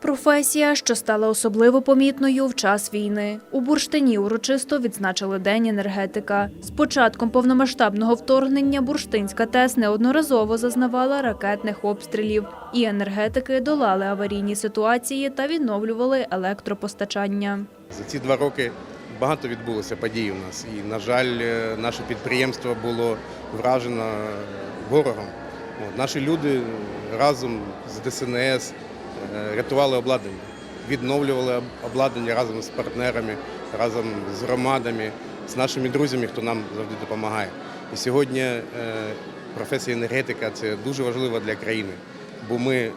Професія, що стала особливо помітною в час війни. У Бурштині урочисто відзначили День енергетика. З початком повномасштабного вторгнення Бурштинська ТЕС неодноразово зазнавала ракетних обстрілів, і енергетики долали аварійні ситуації та відновлювали електропостачання. За ці два роки багато відбулося подій у нас. І, на жаль, е, наше підприємство було вражено ворогом. Наші люди разом з ДСНС рятували обладнання, відновлювали обладнання разом з партнерами, разом з громадами, з нашими друзями, хто нам завжди допомагає. І сьогодні е, професія енергетика це дуже важливо для країни, бо ми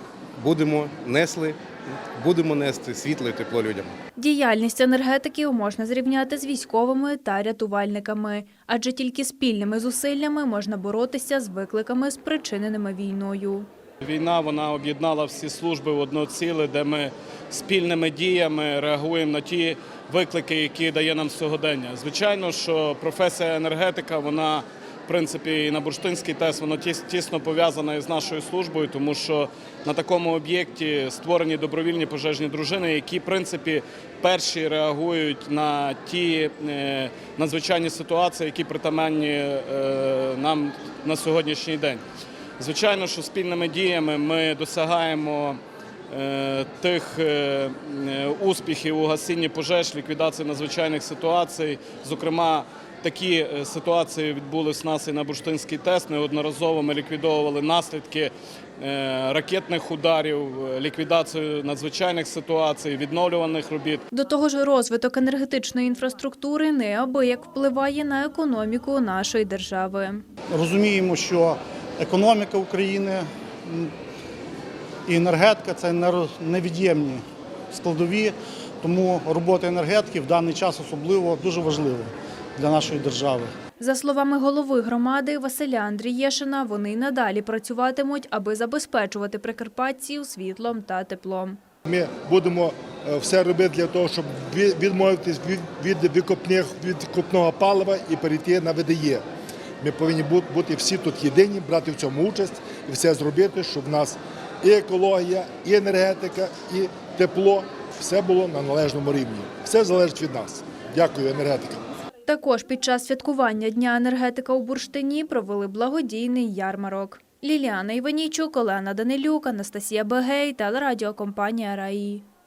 будемо несли, будемо нести світло і тепло людям. Діяльність енергетиків можна зрівняти з військовими та рятувальниками, адже тільки спільними зусиллями можна боротися з викликами, спричиненими війною. Війна вона об'єднала всі служби в одно ціле, де ми спільними діями реагуємо на ті виклики, які дає нам сьогодення. Звичайно, що професія енергетика, вона в принципі і на Бурштинський ТЕС вона тісно пов'язана із нашою службою, тому що на такому об'єкті створені добровільні пожежні дружини, які в принципі перші реагують на ті е, надзвичайні ситуації, які притаманні е, нам на сьогоднішній день. Звичайно, що спільними діями ми досягаємо е, тих е, е, успіхів у гасінні пожеж, ліквідації надзвичайних ситуацій. Зокрема, такі ситуації відбулись у нас і на Бурштинський ТЕС. Неодноразово ми ліквідовували наслідки ракетних ударів, ліквідацію надзвичайних ситуацій, відновлюваних робіт. До того ж, розвиток енергетичної інфраструктури неабияк впливає на економіку нашої держави. Розуміємо, що економіка України і енергетика це невід'ємні складові, тому робота енергетики в даний час особливо дуже важлива для нашої держави. За словами голови громади Василя Андрієшина, вони й надалі працюватимуть, аби забезпечувати прикарпатців світлом та теплом. Ми будемо е, все робити для того, щоб відмовитись від, від викопних від палива і перейти на ВДЄ. Ми повинні бути всі тут єдині, брати в цьому участь і все зробити, щоб в нас і екологія, і енергетика, і тепло все було на належному рівні. Все залежить від нас. Дякую, енергетика. Також під час святкування Дня енергетика у Бурштині провели благодійний ярмарок. Ліліана Іванійчук, Олена Данилюк, Анастасія Бегей, телерадіокомпанія РАІ.